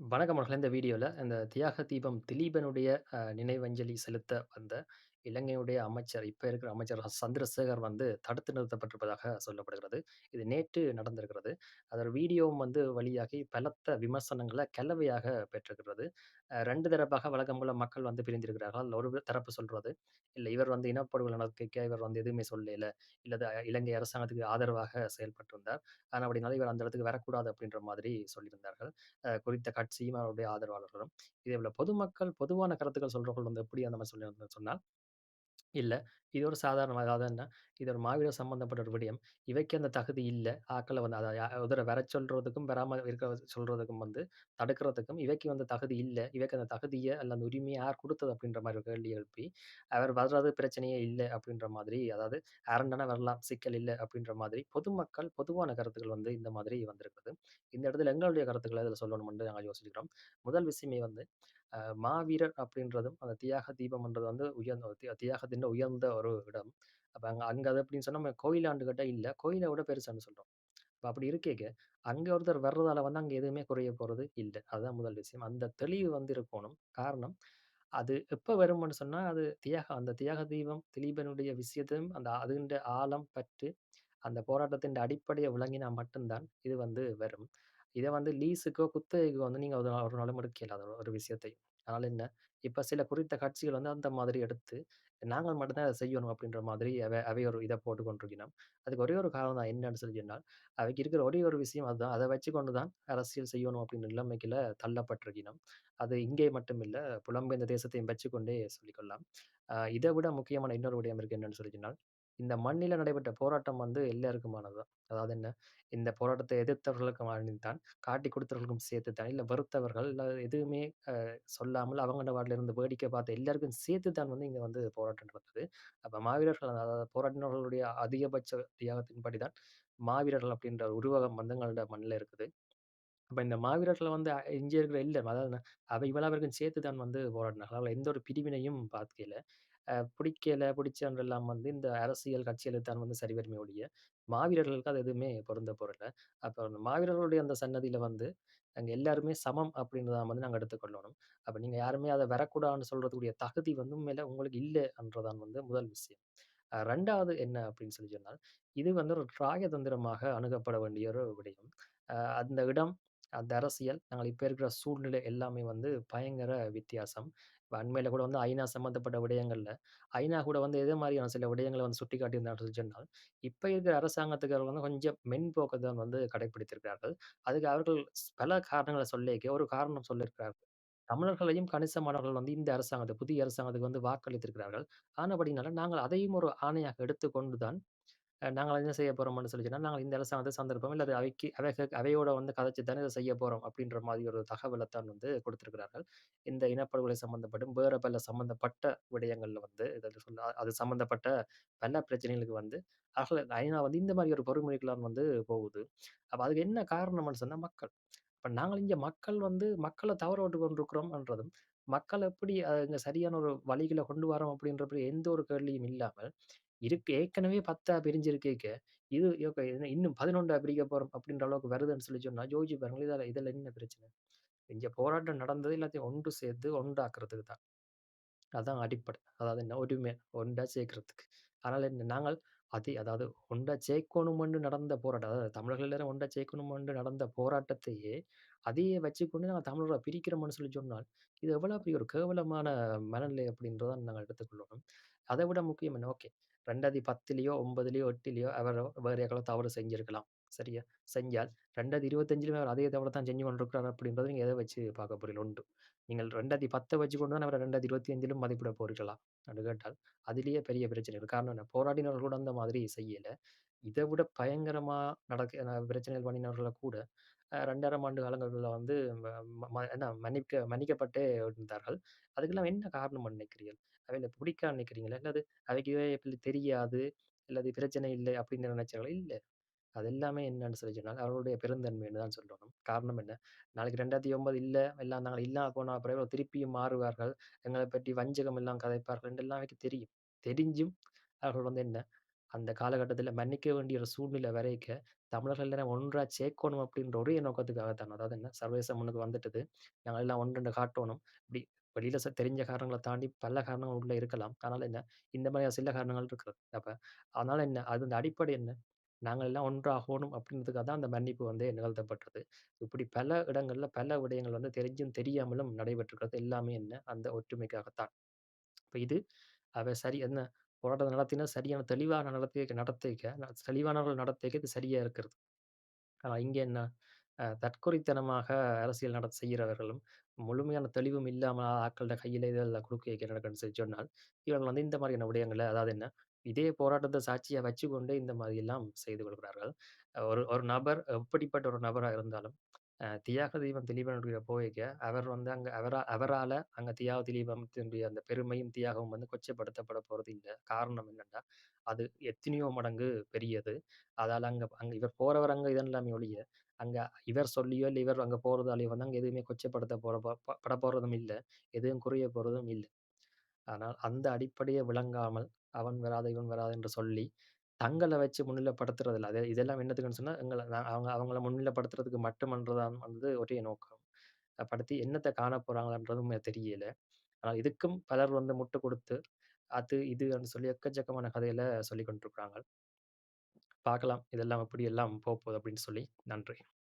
வணக்கம் மகளே! இந்த வீடியோல இந்த தியாக தீபம் திலீபனுடைய அ நினைவஞ்சலி செலுத்த வந்த இலங்கையுடைய அமைச்சர், இப்ப இருக்கிற அமைச்சர் சந்திரசேகர் வந்து தடுத்து நிறுத்தப்பட்டிருப்பதாக சொல்லப்படுகிறது. இது நேற்று நடந்திருக்கிறது. அதோட வீடியோவும் வந்து வெளியாகி பலத்த விமர்சனங்கள கலவையாக பெற்றிருக்கிறது. ரெண்டு 2 தரப்பாக வழக்கம் போல மக்கள் வந்து பிரிந்திருக்கிறார்கள். அதுல ஒரு தரப்பு சொல்றது, இல்ல இவர் வந்து இனப்படுகொலை நடத்திக்க இவர் வந்து எதுவுமே சொல்லல. இல்ல இலங்கை அரசாங்கத்துக்கு ஆதரவாக செயல்பட்டிருந்தார். ஆனால் அப்படினால இவர் அந்த இடத்துக்கு வரக்கூடாது அப்படின்ற மாதிரி சொல்லியிருந்தார்கள். அ குறித்த கட்சியும் அவருடைய ஆதரவாளர்களும். இதேபோல பொதுமக்கள் பொதுவான கருத்துக்கள் சொல்றவர்கள் வந்து எப்படி அந்த மாரி சொல்லி சொன்னா இல்ல. இது ஒரு சாதாரண என்ன, இது ஒரு மாவீரர் சம்மந்தப்பட்ட ஒரு விடயம். இவைக்கு அந்த தகுதி இல்ல. ஆக்களை வந்து அத ஒருத்தர வரச் சொல்றதுக்கும், வராம இருக்க சொல்றதுக்கும் வந்து தடுக்கிறதுக்கும் இவைக்கு வந்து தகுதி இல்ல. இவைக்கு அந்த தகுதிய அல்ல அந்த உரிமைய யார் குடுத்தது அப்படின்ற மாரி ஒரு கேள்வி எழுப்பி, அவர் வர்றது பிரச்சனையே இல்ல அப்படின்ற மாதிரி, அதாவது அரண்டனா வரலாம், சிக்கல் இல்ல அப்படின்ற மாதிரி பொதுமக்கள் பொதுவான கருத்துக்கள் வந்து இந்த மாதிரி வந்திருக்குது. இந்த இடத்துல எங்களுடைய கருத்துக்கள இதுல சொல்லணும்னு நாங்க யோசிக்கிறோம். முதல் விஷயமே வந்து அ மாவீரர் அப்படின்றதும், அந்த தியாக தீபம்ன்றது வந்து உயர்ந்த தியாகத்தின் உயர்ந்த ஒரு இடம். அப்போ அங்க அங்க அது அப்படின்னு சொன்னா, நம்ம கோயிலாண்டு கிட்ட இல்லை கோயிலை விட பெருசுன்னு சொல்கிறோம் இப்போ அப்படி இருக்கேக்க, அங்க ஒருத்தர் வர்றதால வந்து அங்க எதுவுமே குறைய போறது இல்லை அதுதான் முதல் விஷயம். அந்த தெளிவு வந்து இருக்கணும் காரணம், அது எப்போ வரும்னு சொன்னா, அது தியாகம் அந்த தியாக தீபம் திலீபனுடைய விஷயத்தையும் அந்த அதுண்ட ஆழம் பற்று அந்த போராட்டத்தின் அடிப்படையை விளங்கினா மட்டும்தான் இது வந்து வரும். இதை வந்து லீஸுக்கோ, குத்தகைக்கோ வந்து நீங்க ஒரு ஒரு நாளும் எடுக்கலாம் ஒரு விஷயத்தை. அதனால என்ன, இப்ப சில குறித்த கட்சிகள் வந்து அந்த மாதிரி எடுத்து, நாங்கள் மட்டும்தான் அதை செய்யணும் அப்படின்ற மாதிரி அவை அவை ஒரு இதை போட்டு கொண்டிருக்கணும் அதுக்கு ஒரே ஒரு காரணம் தான் என்னன்னு சொல்லி சொன்னால், அவைக்கு இருக்கிற ஒரே ஒரு விஷயம் அதுதான். அதை வச்சுக்கொண்டு தான் அரசியல் செய்யணும் அப்படின்ற நிலைமைக்குள்ள தள்ளப்பட்டிருக்கணும் அது இங்கே மட்டும் இல்லை புலம்பெயர்ந்த தேசத்தையும் வச்சுக்கொண்டே சொல்லிக்கொள்ளலாம். இதை விட முக்கியமான இன்னொரு விடயம் இருக்கு என்னன்னு சொல்லி சொன்னால், இந்த மண்ணில நடைபெற்ற போராட்டம் வந்து எல்லாருக்குமானதுதான் அதாவது என்ன, இந்த போராட்டத்தை எதிர்த்தவர்களுக்குமானது தான், காட்டிக் கொடுத்தவர்களுக்கும் சேர்த்து தான், இல்லை வெறுத்தவர்கள், எதுவுமே சொல்லாமல் அவங்களோட வாட்டில இருந்து வேடிக்கை பார்த்த எல்லாருக்கும் சேர்த்து தான் வந்து இங்கே வந்து போராட்டம் நடந்தது. அப்போ மாவீரர்கள் அதாவது போராட்டினர்களுடைய அதிகபட்ச தியாகத்தின்படி தான் மாவீரர்கள் அப்படின்ற உருவகம் வந்து எங்களோட இருக்குது. அப்போ இந்த மாவீரர்கள் வந்து இங்கே இருக்கிற இல்லை அதாவது அவை அவ இவ்வளவு பேருக்கும் சேர்த்து தான் வந்து போராடினார்கள். அதுல எந்த ஒரு பிரிவினையும் பார்க்கல அ பிடிக்கல, பிடிச்சவன்றெல்லாம் வந்து இந்த அரசியல் கட்சியில் தான் வந்து சரிவருமே ஒழிய, மாவீரர்களுக்கு அது எதுவுமே பொருந்த பொருள் அப்போ அந்த மாவீரர்களுடைய அந்த சன்னதியில வந்து, அங்க எல்லாருமே சமம் அப்படின்றத வந்து நாங்க எடுத்துக்கொள்ளணும். அப்ப நீங்க யாருமே அதை வரக்கூடாதுன்னு சொல்கிறதுக்குரிய தகுதி வந்து மேலே உங்களுக்கு இல்லைன்றதான் வந்து முதல் விஷயம். அஹ் ரெண்டாவது என்ன அப்படின்னு சொல்லி சொன்னால், இது வந்து ஒரு ராயதந்திரமாக அணுகப்பட வேண்டிய ஒரு விடயம். அஹ் அந்த இடம், அந்த அரசியல், நாங்கள் இப்ப இருக்கிற சூழ்நிலை எல்லாமே வந்து பயங்கர வித்தியாசம். அண்மையில் அண்மையில கூட வந்து ஐநா சம்மந்தப்பட்ட விடயங்கள்ல, ஐநா கூட வந்து எதே மாதிரியான சில விடயங்களை வந்து சுட்டிக்காட்டியிருந்தார்கள் சொல்லி சொன்னால், இப்ப இருக்கிற அரசாங்கத்துக்கு வந்து கொஞ்சம் மென்போக்கு தான் வந்து கடைப்பிடித்திருக்கிறார்கள். அதுக்கு அவர்கள் பல காரணங்களை சொல்லிக்க ஒரு காரணம் சொல்லியிருக்கிறார்கள். தமிழர்களையும் கணிசமானவர்கள் வந்து இந்த அரசாங்கத்தை புதிய அரசாங்கத்துக்கு வந்து வாக்களித்திருக்கிறார்கள். ஆனபடினால நாங்கள் அதையும் ஒரு ஆணையாக எடுத்துக்கொண்டு தான் நாங்கள் என்ன செய்ய போகிறோம்னு சொல்லி நாங்கள் இந்த அரசாங்கத்த சார்ந்திருப்போம். இல்லை அவைக்கு அவைக அவையோட வந்து கதைச்சு தானே இதை செய்ய போகிறோம் அப்படின்ற மாதிரி ஒரு தகவலைத்தான் வந்து கொடுத்துருக்கிறார்கள் இந்த இனப்படுகொலை சம்மந்தப்பட்டும், வேறு பல சம்மந்தப்பட்ட விடயங்களில் வந்து இதில் சொல்ல அது சம்மந்தப்பட்ட பல பிரச்சனைகளுக்கு வந்து அகல ஐநா வந்து இந்த மாதிரி ஒரு பொறிமுறைக்குலாம் வந்து போகுது. அப்போ அதுக்கு என்ன காரணம்னு சொன்னால் மக்கள். இப்போ நாங்கள் இங்கே மக்கள் வந்து மக்களை தவற விட்டு கொண்டிருக்கிறோம்ன்றதும், மக்கள் எப்படி அது இங்கே சரியான ஒரு வழிகளை கொண்டு வரோம் அப்படின்ற எந்த ஒரு கேள்வியும் இல்லாமல், இருக்கு ஏற்கனவே 10ஆ பிரிஞ்சிருக்கேக்க, இது யோக்க இன்னும் 11ஆ பிரிக்க போறோம் அப்படின்ற அளவுக்கு வருதுன்னு சொல்லி சொன்னா, யோசிச்சு பாருங்க. இதால இதுல என்ன பிரச்சனை? இங்க போராட்டம் நடந்தது எல்லாத்தையும் ஒன்று சேர்த்து ஒன்றாக்குறதுக்கு தான். அதான் அடிப்படை. அதாவது என்ன ஒருமை, ஒன்றா சேர்க்கிறதுக்கு. அதனால என்ன நாங்கள் அதே அதாவது ஒன்றா சேர்க்கணுமென்று நடந்த போராட்டம். அதாவது தமிழர்கள் எல்லாரும் ஒன்றா சேர்க்கணுமென்று நடந்த போராட்டத்தையே, அதையே வச்சுக்கொண்டு நாங்க தமிழரை பிரிக்கிறோம்னு சொல்லி சொன்னால், இது எவ்வளவு பெரிய ஒரு கேவலமான மனநிலை அப்படின்றத நாங்க எடுத்துக்கொள்ளணும். அதை விட முக்கியம் என்ன, ஓகே 2010லயோ, 9லயோ, 8லயோ அவர் வேற யாராவது தவறு செஞ்சிருக்கலாம். சரியா? செஞ்சால் 2025லயுமே அவர் அதே தவற தான் செஞ்சு கொண்டிருக்கிறார் அப்படின்றத நீங்க எத வச்சு பார்க்க போறீங்க? 1. நீங்கள் 2010 வச்சுக்கொண்டு தான் அவர 2025லும் மதிப்பிட போறீர்களா? என்று கேட்டால், அதிலேயே பெரிய பிரச்சனை இருக்கு. காரணம் என்ன? போராடினவர்கள் கூட அந்த மாதிரி செய்யல. இத விட பயங்கரமா நடக்க அ பிரச்சனைகள் பண்ணினவர்கள கூட அ 2 1/2 ஆண்டு காலங்கள்ல வந்து ம ம என்ன மன்னிக்க மன்னிக்கப்பட்டே இருந்தார்கள். அதுக்கெல்லாம் என்ன காரணம்னு நினைக்கிறீர்கள்? அவைங்கள பிடிக்காம நினைக்கிறீங்களா? இல்ல அது அவைக்கு தெரியாது, இல்லது பிரச்சனை இல்லை அப்படின்னு நினைச்சாங்களா? இல்ல. அது எல்லாமே என்னன்னு சொல்லி சொன்னால், அவர்களுடைய பெருந்தன்மைன்னு தான் சொல்லணும். காரணம் என்ன? நாளைக்கு 2009 இல்ல, எல்லாம் நாங்க இல்லாம போன பிறகு திருப்பியும் மாறுவார்கள். எங்களை பற்றி வஞ்சகம் எல்லாம் கதைப்பார்கள் என்றெல்லாம் அவைக்கு தெரியும். தெரிஞ்சும் அவர்கள் வந்து என்ன? அந்த காலகட்டத்தில் மன்னிக்க வேண்டிய ஒரு சூழ்நிலை வரைக்க, தமிழர்கள் எல்லாம் ஒன்றா சேர்க்கணும் அப்படின்ற ஒரே நோக்கத்துக்காகத்தான். அதாவது என்ன சர்வதேசம் முன்னுக்கு வந்துட்டது. நாங்கள் எல்லாம் ஒன்றுன்னு காட்டணும். இப்படி வெளியில ச தெரிஞ்ச காரணங்களை தாண்டி பல காரணங்கள் உள்ள இருக்கலாம். அதனால என்ன, இந்த மாதிரியான சில காரணங்கள் இருக்கிறது. அப்ப அதனால என்ன, அது அந்த அடிப்படை என்ன? நாங்கள் எல்லாம் ஒன்றாகணும் அப்படின்றதுக்காக தான் அந்த மன்னிப்பு வந்து நிகழ்த்தப்பட்டது. இப்படி பல இடங்கள்ல பல விடயங்கள் வந்து தெரிஞ்சும் தெரியாமலும் நடைபெற்றிருக்கிறது. எல்லாமே என்ன, அந்த ஒற்றுமைக்காகத்தான். இப்ப இது அவ சரி என்ன போராட்டத்த நடத்தினா சரியான தெளிவான நடத்தை நடத்தைக்க தெளிவானவர்கள் நடத்தைக்கு இது சரியா இருக்கிறது. ஆனால் இங்க என்ன, அஹ் தற்கொலைத்தனமாக அரசியல் நட செய்கிறவர்களும், முழுமையான தெளிவும் இல்லாம ஆட்கள்ட கையில இதெல்லாம் குடுக்க வைக்கிறன்னு சொல்லி சொன்னால், இவர்கள் வந்து இந்த மாதிரியான விடயங்களை அதாவது என்ன, இதே போராட்டத்தை சாட்சியா வச்சுக்கொண்டு இந்த மாதிரி எல்லாம் செய்து கொள்கிறார்கள். ஒரு ஒரு நபர் எப்படிப்பட்ட ஒரு நபரா இருந்தாலும், தியாக தீபம் திலீபனுடைய போயிக்க, அவர் வந்து அங்க அவரா அவரால அங்க தியாக திலீபத்தினுடைய அந்த பெருமையும், தியாகமும் வந்து கொச்சப்படுத்தப்பட போறது இல்லை. காரணம் என்னன்னா, அது எத்தனையோ மடங்கு பெரியது. அதால அங்க அங்க இவர் போறவர் அங்க இதெல்லாமே ஒழிய, அங்க இவர் சொல்லியோ, இல்லை இவர் அங்க போறதாலேயோ வந்து அங்க எதுவுமே கொச்சப்படுத்த போற ப பட போறதும் இல்லை. எதுவும் குறைய போறதும் இல்லை. ஆனால் அந்த அடிப்படையை விளங்காமல், அவன் வராத, இவன் வராத என்று சொல்லி, தங்கள வச்சு முன்னிலைப்படுத்துறதில்ல. அது இதெல்லாம் என்னத்துக்குன்னு சொன்னா, எங்கள நான் அவங்க அவங்கள முன்னிலைப்படுத்துறதுக்கு மட்டுமன்றதான் வந்து ஒரே நோக்கம். படுத்தி என்னத்த காண போறாங்கன்றதும் தெரியல. ஆனா இதுக்கும் பலர் வந்து முட்டு குடுத்து, அது இதுன்னு சொல்லி எக்கச்சக்கமான கதைகள சொல்லிக் கொண்டிருக்கிறாங்க. பார்க்கலாம். இதெல்லாம் எப்படி எல்லாம் போப்போது அப்படின்னு சொல்லி. நன்றி.